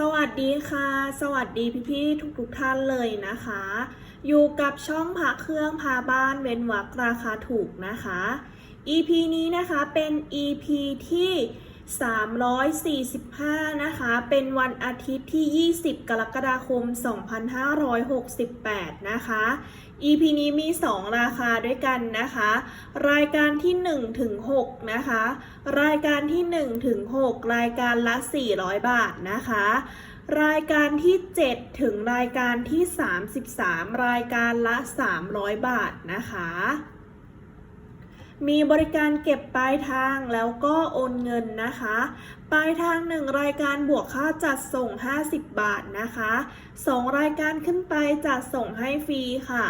สวัสดีค่ะ สวัสดีพี่ๆทุกๆท่านเลยนะคะ อยู่กับช่องพาเครื่องพาบ้านเว้นวรรราคาถูกนะคะ EP นี้นะคะเป็น EP ที่ 345 นะคะ เป็นวันอาทิตย์ที่ 20 กรกฎาคม 2568 นะคะ EP นี้มี 2 ราคาด้วยกันนะคะ รายการที่1ถึง6นะคะ รายการที่1ถึง6รายการละ 400 บาทนะคะ รายการที่ 7 ถึงรายการที่ 33 รายการละ 300 บาทนะคะ มีบริการเก็บปลายทางแล้วก็โอนเงินนะคะ ปลายทาง 1 รายการบวกค่าจัดส่ง 50 บาทนะคะ 2 รายการขึ้นไปจัดส่งให้ฟรีค่ะ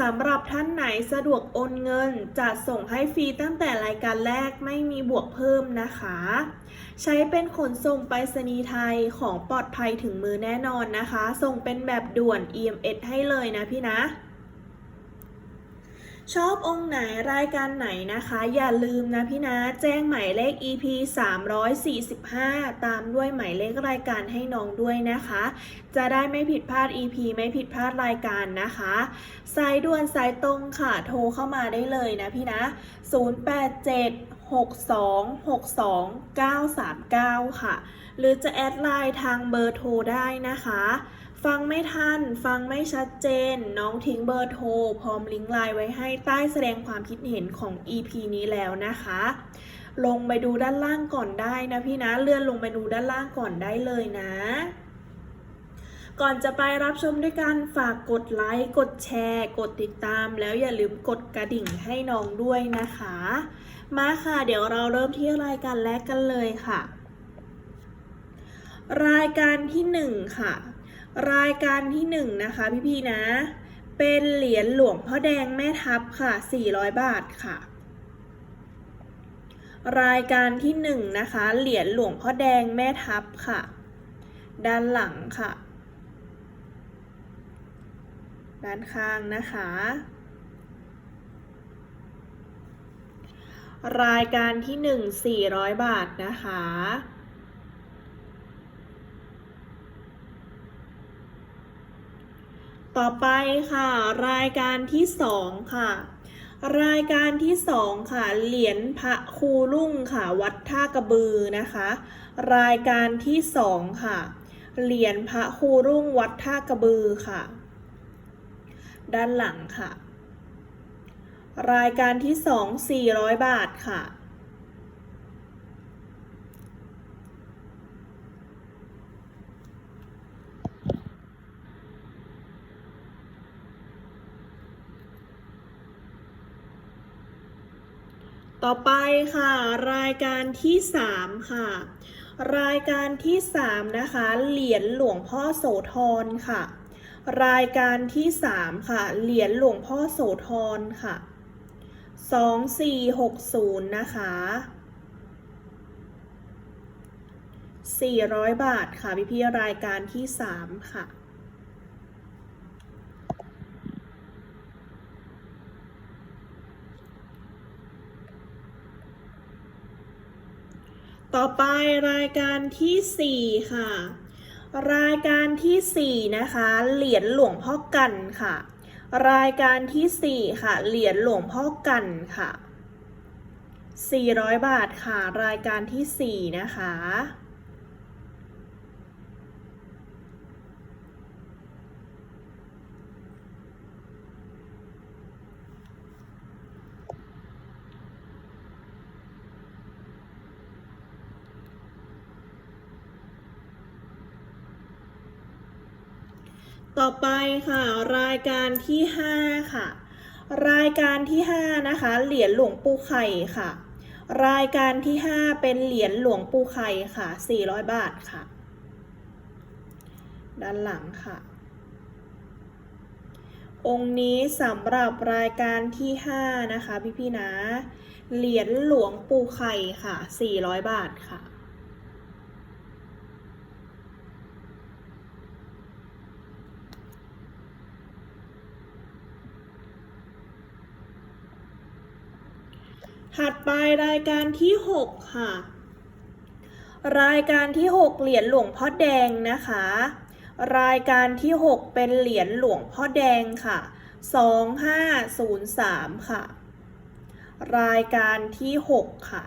สำหรับท่านไหนสะดวกโอนเงินจัดส่งให้ฟรีตั้งแต่รายการแรกไม่มีบวกเพิ่มนะคะ ใช้เป็นขนส่งไปรษณีย์ไทยของปลอดภัยถึงมือแน่นอนนะคะ ส่งเป็นแบบด่วน EMS ให้เลยนะพี่นะ ชอบองค์ไหนรายการไหนนะคะ อย่าลืมนะพี่นะ แจ้งหมายเลข EP 345 ตามด้วยหมายเลขรายการให้น้องด้วยนะคะ จะได้ไม่ผิดพลาด EP ไม่ผิดพลาดรายการนะคะสายด่วนสายตรงค่ะโทรเข้ามาได้เลยนะพี่นะ 087 62 62 939 ค่ะ หรือจะแอดไลน์ทางเบอร์โทรได้นะคะ ฟังไม่ทัน ฟังไม่ชัดเจน น้องทิ้งเบอร์โทร พร้อมลิงก์ไลน์ไว้ให้ใต้แสดงความคิดเห็นของ EP นี้แล้วนะคะ ลงไปดูด้านล่างก่อนได้นะพี่นะ เลื่อนลงไปดูด้านล่างก่อนได้เลยนะ ก่อนจะไปรับชมด้วยกันฝากกดไลค์ กดแชร์ กดติดตาม แล้วอย่าลืมกดกระดิ่งให้น้องด้วยนะคะ มาค่ะ เดี๋ยวเราเริ่มที่รายการแรกกันเลยค่ะ รายการที่หนึ่งค่ะ รายการที่หนึ่งนะคะพี่ๆนะ เป็นเหรียญหลวงพ่อแดงแม่ทัพค่ะ 400 บาทค่ะ รายการที่หนึ่งนะคะ เหรียญหลวงพ่อแดงแม่ทัพค่ะ ด้านหลังค่ะ ด้านข้างนะคะ รายการที่หนึ่ง400 บาทนะคะ ต่อไปค่ะ รายการที่สองค่ะ รายการที่สองค่ะ เหรียญพระครูรุ่งค่ะ วัดท่ากระบือนะคะ รายการที่สองค่ะ เหรียญพระครูรุ่งวัดท่ากระบือค่ะ ด้านหลังค่ะ รายการที่สอง400บาทค่ะ ต่อไปค่ะ รายการที่สามค่ะ รายการที่สามนะคะ เหรียญหลวงพ่อโสธรค่ะ รายการที่สามค่ะ เหรียญหลวงพ่อโสธรค่ะสองสี่หกศูนย์นะคะสี่ร้อยบาทค่ะพี่พี่รายการที่สามค่ะ ต่อไปรายการที่ 4 ค่ะ รายการที่ 4 นะคะ เหรียญหลวงพ่อกันค่ะ รายการที่ 4 ค่ะ เหรียญหลวงพ่อกันค่ะ 400 บาทค่ะ รายการที่ 4 นะคะ ต่อไปค่ะ รายการที่ 5 ค่ะ รายการที่ 5 นะคะ เหรียญหลวงปู่ไข่ค่ะ รายการที่ 5 เป็นเหรียญหลวงปู่ไข่ค่ะ 400 บาทค่ะ ด้านหลังค่ะ องค์นี้สำหรับรายการที่ 5 นะคะ พี่ๆนะ เหรียญหลวงปู่ไข่ค่ะ 400 บาทค่ะ ถัดไปรายการที่ 6 ค่ะ รายการที่ 6 เหรียญหลวงพ่อแดงนะคะ รายการที่ 6 เป็นเหรียญหลวงพ่อแดงค่ะ 2503 ค่ะ รายการที่ 6 ค่ะ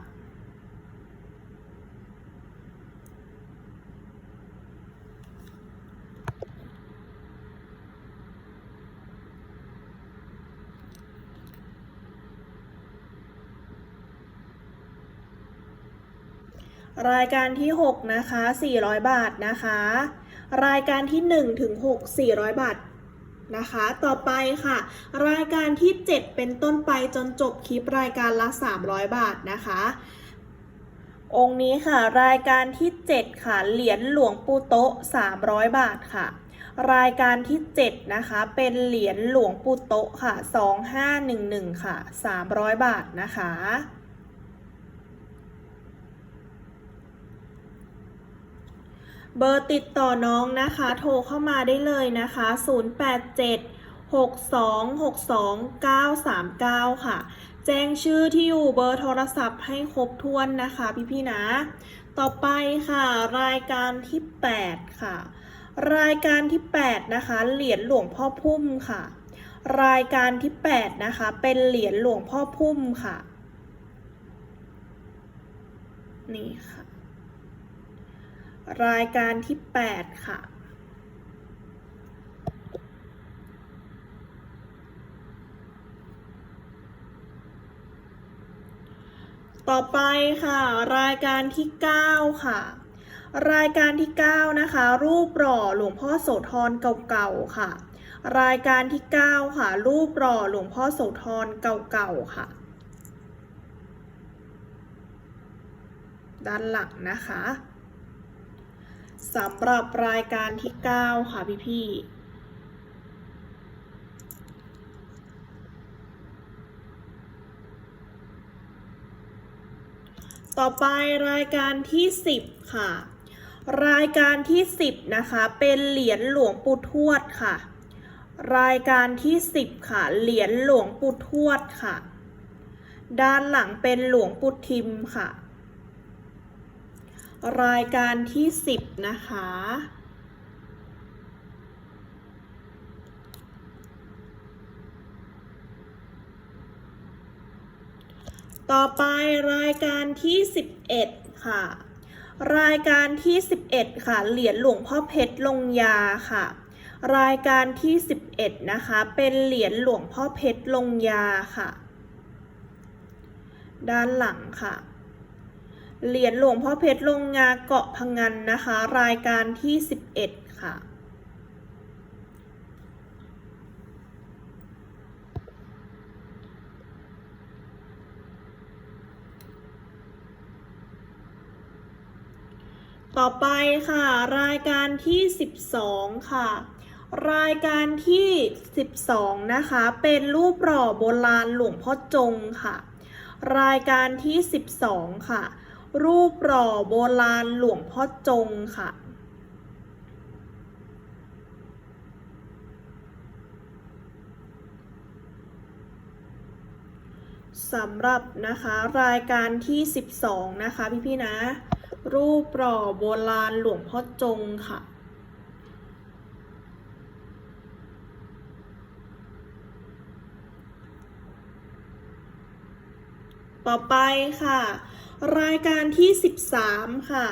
รายการที่ 6 นะคะ 400 บาทนะคะ รายการที่1ถึง6 400 บาทนะคะ ต่อไปค่ะ รายการที่ 7 เป็นต้นไปจนจบคลิปรายการละ 300 บาทนะคะ องค์นี้ค่ะ รายการที่ 7 ค่ะ เหรียญหลวงปู่โต๊ะ 300 บาทค่ะ รายการที่ 7 นะคะ เป็นเหรียญหลวงปู่โต๊ะค่ะ 2511 ค่ะ 300 บาทนะคะ เบอร์ติดต่อน้องนะคะ โทรเข้ามาได้เลยนะคะ 087 6262 939 ค่ะ แจ้งชื่อที่อยู่เบอร์โทรศัพท์ให้ครบถ้วนนะคะพี่ๆนะ ต่อไปค่ะ รายการที่ 8 ค่ะ รายการที่ 8 นะคะ เหรียญหลวงพ่อพุ่มค่ะ รายการที่ 8 นะคะ เป็นเหรียญหลวงพ่อพุ่มค่ะ นี่ค่ะ รายการที่ 8 ค่ะ ต่อไปค่ะ รายการที่ 9 ค่ะ รายการที่ 9 นะคะ รูปหล่อหลวงพ่อโสธรเก่าๆค่ะ รายการที่ 9 ค่ะ รูปหล่อหลวงพ่อโสธรเก่าๆค่ะด้านหลังนะคะ สำหรับรายการที่ 9 ค่ะพี่ๆต่อไปรายการที่ 10 ค่ะ รายการที่ 10 นะคะ เป็นเหรียญหลวงปู่ทวดค่ะ รายการที่ 10 ค่ะ เหรียญหลวงปู่ทวดค่ะ ด้านหลังเป็นหลวงปู่ทิมค่ะ รายการที่ 10 นะคะ ต่อไปรายการที่ 11 ค่ะ รายการที่ 11 ค่ะ เหรียญหลวงพ่อเพชรลงยาค่ะ รายการที่ 11 นะคะ เป็นเหรียญหลวงพ่อเพชรลงยาค่ะ ด้านหลังค่ะ เหรียญหลวงพ่อเพชรลงงาเกาะพังงันนะคะ รายการที่ 11 ค่ะ ต่อไปค่ะ รายการที่ 12 ค่ะ รายการที่ 12 นะคะ เป็นรูปหล่อโบราณหลวงพ่อจงค่ะ รายการที่ 12 ค่ะ รูปหล่อโบราณหลวงพ่อจงค่ะ สำหรับนะคะรายการที่ 12 นะคะพี่ๆนะ รูปหล่อโบราณหลวงพ่อจงค่ะ ต่อไปค่ะ รายการที่ 13 ค่ะ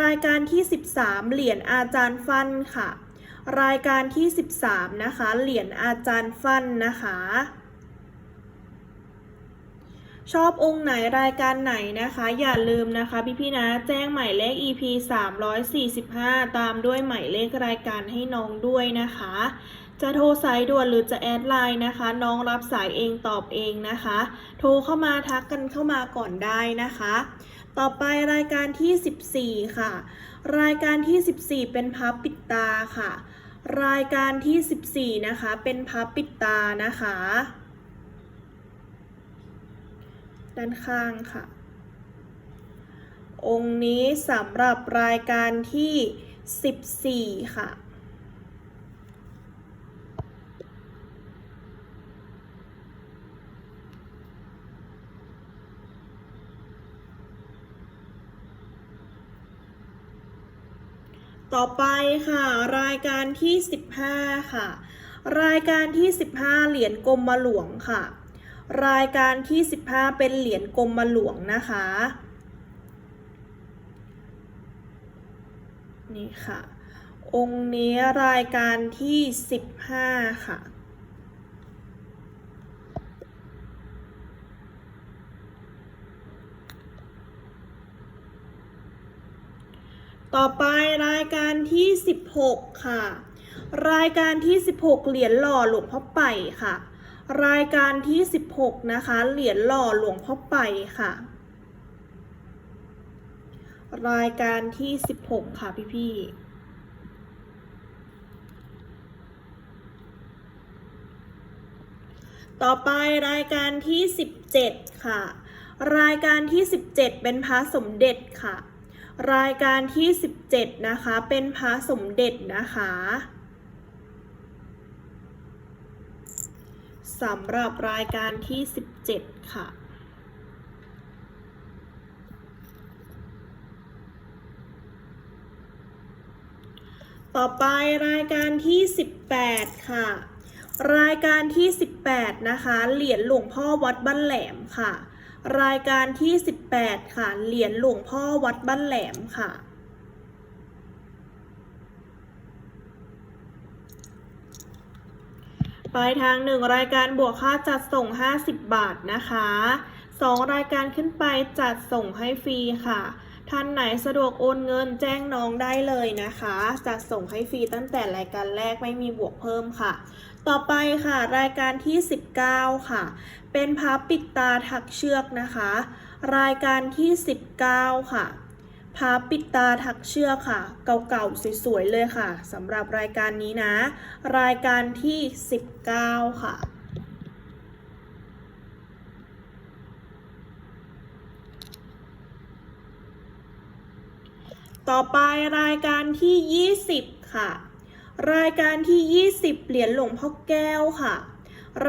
รายการที่ 13 เหรียญอาจารย์ฟันค่ะ รายการที่ 13 นะคะ เหรียญอาจารย์ฟันนะคะ ชอบองค์ไหนรายการไหนนะคะ อย่าลืมนะคะพี่ๆนะ แจ้งหมายเลข EP 345 ตามด้วยหมายเลขรายการให้น้องด้วยนะคะ จะโทรสายด่วนหรือจะแอดไลน์นะคะ น้องรับสายเองตอบเองนะคะ โทรเข้ามาทักกันเข้ามาก่อนได้นะคะ ต่อไปรายการที่ 14 ค่ะ รายการที่ 14 เป็นพับปิดตาค่ะ รายการที่ 14 นะคะ เป็นพับปิดตานะคะ ด้านข้างค่ะ องค์นี้สำหรับรายการที่ 14 ค่ะ ต่อไปค่ะ รายการที่ 15 ค่ะ รายการที่ 15 เหรียญกรมหลวงค่ะ รายการที่ 15 เป็นเหรียญกรมหลวงนะคะนี่ค่ะ องค์นี้รายการที่ 15 ค่ะต่อไป การที่ 16 ค่ะ รายการที่ 16 เหรียญหล่อหลวงพ่อไปค่ะ รายการที่ 16 นะคะ เหรียญหล่อหลวงพ่อไปค่ะ รายการที่ 16 ค่ะพี่ๆต่อไปรายการที่ 17 ค่ะ รายการที่ 17 เป็นพระสมเด็จค่ะ รายการที่ 17 นะคะ เป็นพระสมเด็จนะคะสำหรับรายการที่ 17 ค่ะ ต่อไปรายการที่ 18 ค่ะ รายการที่ 18 นะคะ เหรียญหลวงพ่อวัดบ้านแหลมค่ะ รายการที่ 18 ค่ะ เหรียญหลวงพ่อวัดบ้านแหลมค่ะ ปลายทาง 1 รายการบวกค่าจัดส่ง 50 บาทนะคะ 2 รายการขึ้นไปจัดส่งให้ฟรีค่ะ ท่านไหนสะดวกโอนเงินแจ้งน้องได้เลยนะคะ จัดส่งให้ฟรีตั้งแต่รายการแรกไม่มีบวกเพิ่มค่ะ ต่อไปค่ะรายการที่ 19 ค่ะ เป็นพับปิดตาถักเชือกนะคะ รายการที่ 19 ค่ะพับปิดตาถักเชือกค่ะ เก่าๆสวยๆเลยค่ะสำหรับรายการนี้นะ รายการที่ 19 ค่ะต่อไปรายการที่ 20 ค่ะ รายการที่ 20 เหรียญหลวงพ่อแก้วค่ะ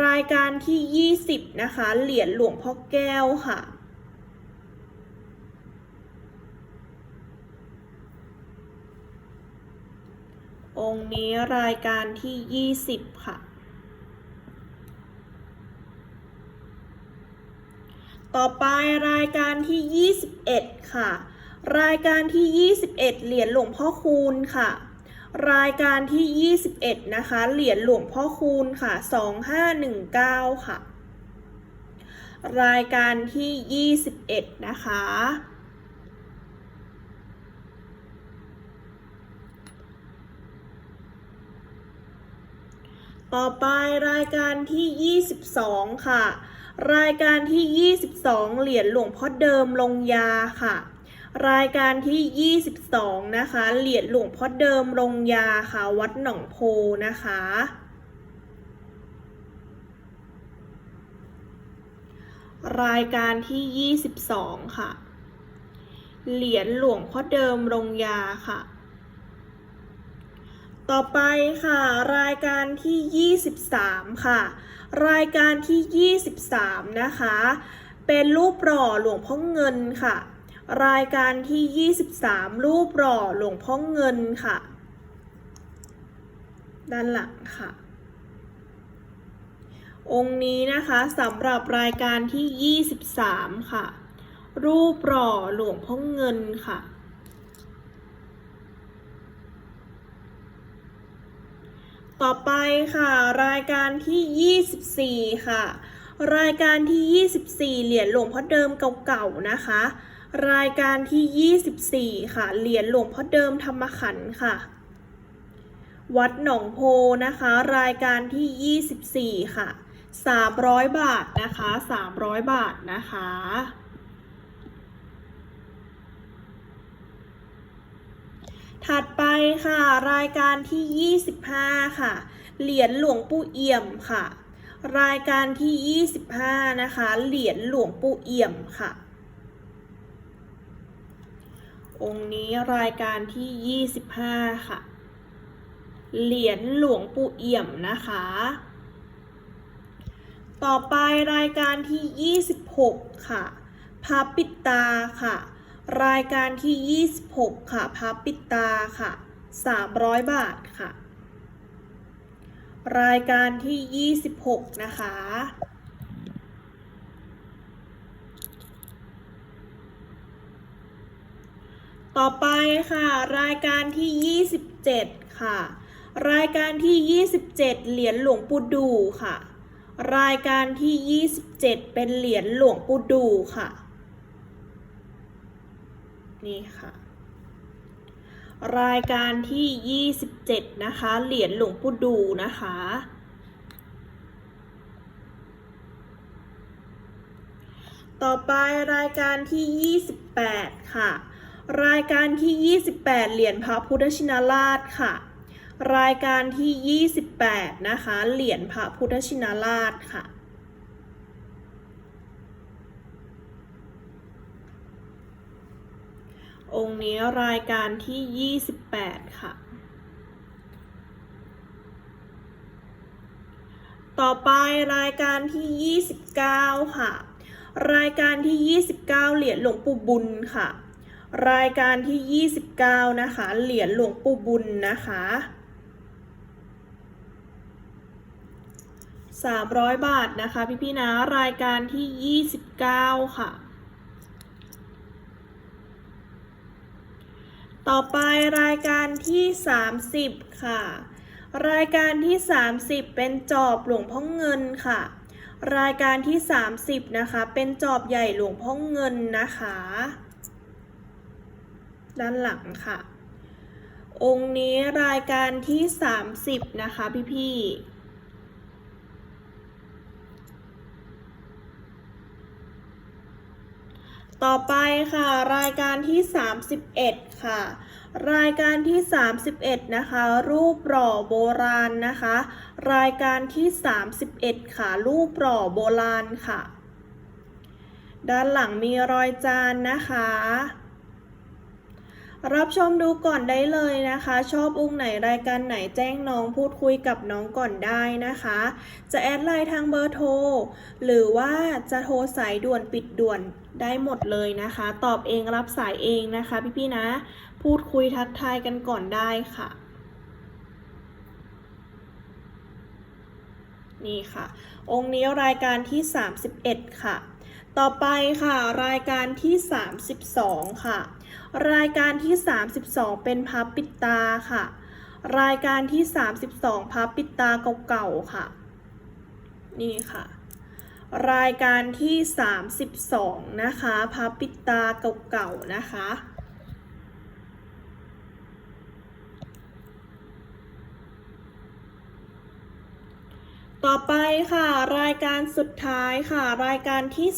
รายการที่ 20 นะคะ เหรียญหลวงพ่อแก้วค่ะ องค์นี้รายการที่ 20 ค่ะต่อไปรายการที่ 21 ค่ะ รายการที่ 21 เหรียญหลวงพ่อคูณค่ะ รายการที่ 21 นะคะ เหรียญหลวงพ่อคูณค่ะ 2519 ค่ะ รายการที่ 21 นะคะ ต่อไปรายการที่ 22 ค่ะ รายการที่ 22 เหรียญหลวงพ่อเดิมลงยาค่ะ รายการที่ 22 นะคะ เหรียญหลวงพ่อเดิมลงยาค่ะ วัดหนองโพนะคะ รายการที่ 22 ค่ะ เหรียญหลวงพ่อเดิมลงยาค่ะ ต่อไปค่ะ รายการที่ 23 ค่ะ รายการที่ 23 นะคะ เป็นรูปหล่อหลวงพ่อเงินค่ะ รายการที่ 23 รูปหล่อหลวงพ่อเงินค่ะ ด้านหลังค่ะ องค์นี้นะคะสำหรับรายการที่ 23 ค่ะ รูปหล่อหลวงพ่อเงินค่ะ ต่อไปค่ะรายการที่ 24 ค่ะ รายการที่ 24 เหรียญหลวงพ่อเดิมเก่าๆนะคะ รายการที่ 24 ค่ะ เหรียญหลวงพ่อเดิมธรรมขันธ์ค่ะ วัดหนองโพนะคะ รายการที่ 24 ค่ะ 300 บาทนะคะ 300 บาทนะคะ ถัดไปค่ะ รายการที่ 25 ค่ะ เหรียญหลวงปู่เอี่ยมค่ะ รายการที่ 25 นะคะ เหรียญหลวงปู่เอี่ยมค่ะ องค์นี้รายการที่ 25 ค่ะ เหรียญหลวงปู่เอี่ยมนะคะ ต่อไปรายการที่ 26 ค่ะพับปิดตาค่ะ รายการที่ 26 ค่ะพับปิดตาค่ะ 300 บาทค่ะ รายการที่ 26 นะคะ ต่อไปค่ะ รายการที่ 27 ค่ะ รายการที่ 27 เหรียญหลวงปู่ดูค่ะ รายการที่ 27 เป็นเหรียญหลวงปู่ดูค่ะ นี่ค่ะ รายการที่ 27 นะคะ เหรียญหลวงปู่ดูนะคะต่อไปรายการที่ 28 ค่ะ รายการที่ 28 เหรียญพระพุทธชินราชค่ะ รายการที่ 28 นะคะ เหรียญพระพุทธชินราชค่ะ องค์นี้รายการที่ 28 ค่ะ ต่อไปรายการที่ 29 ค่ะ รายการที่ 29 เหรียญหลวงปู่บุญค่ะ รายการที่ 29 นะคะ เหรียญหลวงปู่บุญนะคะ300 บาทนะคะ พี่ๆนะรายการที่ 29 ค่ะ ต่อไปรายการที่ 30 ค่ะ รายการที่ 30 เป็นจอบหลวงพ่อเงินค่ะ รายการที่ 30 นะคะ เป็นจอบใหญ่หลวงพ่อเงินนะคะ ด้านหลังค่ะ องค์นี้รายการที่ 30 นะคะพี่ๆต่อไปค่ะ รายการที่ 31 ค่ะ รายการที่ 31 นะคะ รูปหล่อโบราณนะคะ รายการที่ 31 ค่ะ รูปหล่อโบราณค่ะ ด้านหลังมีรอยจานนะคะ รับชมดูก่อนได้เลยนะคะ ชอบองค์ไหนรายการไหนแจ้งน้องพูดคุยกับน้องก่อนได้นะคะ จะแอดไลน์ทางเบอร์โทร หรือว่าจะโทรสายด่วนปิดด่วนได้หมดเลยนะคะ ตอบเองรับสายเองนะคะ พี่ๆนะ พูดคุยทักทายกันก่อนได้ค่ะ นี่ค่ะ องค์นี้รายการที่ 31 ค่ะ ต่อไปค่ะ รายการที่ 32 ค่ะ รายการที่ 32 เป็นพับปิดตาค่ะ รายการที่ 32พับปิดตาเก่าๆค่ะ นี่ค่ะ รายการที่ 32 นะคะพับปิดตาเก่าๆนะคะ ต่อไปค่ะ รายการสุดท้ายค่ะ รายการที่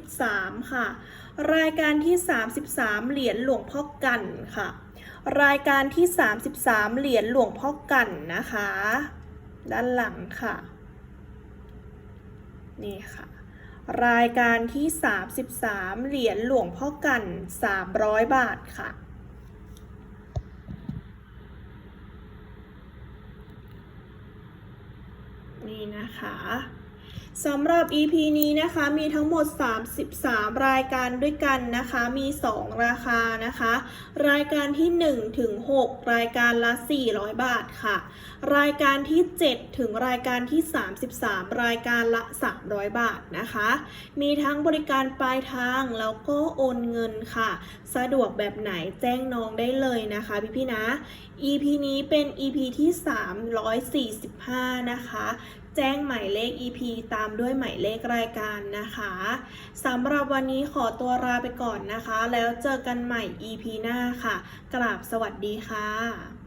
33 ค่ะ รายการที่ 33 เหรียญหลวงพ่อกันค่ะ รายการที่ 33 เหรียญหลวงพ่อกันนะคะ ด้านหลังค่ะ นี่ค่ะ รายการที่ 33 เหรียญหลวงพ่อกัน 300 บาทค่ะ นี่นะคะสำหรับ EP นี้นะคะมีทั้งหมด 33 รายการด้วยกันนะคะ มี 2 ราคานะคะ รายการที่1ถึง6รายการละ 400 บาทค่ะ รายการที่7ถึงรายการที่ 33 รายการละ 300 บาทนะคะ มีทั้งบริการปลายทางแล้วก็โอนเงินค่ะ สะดวกแบบไหนแจ้งน้องได้เลยนะคะพี่ๆนะ EP นี้เป็น EP ที่ 345 นะคะ จ้งหมายเลข EP ตามด้วยหมายเลขรายการนะคะสำหรับวันนี้ขอตัวลาไปก่อนนะคะ แล้วเจอกันใหม่ EP หน้าค่ะ กราบสวัสดีค่ะ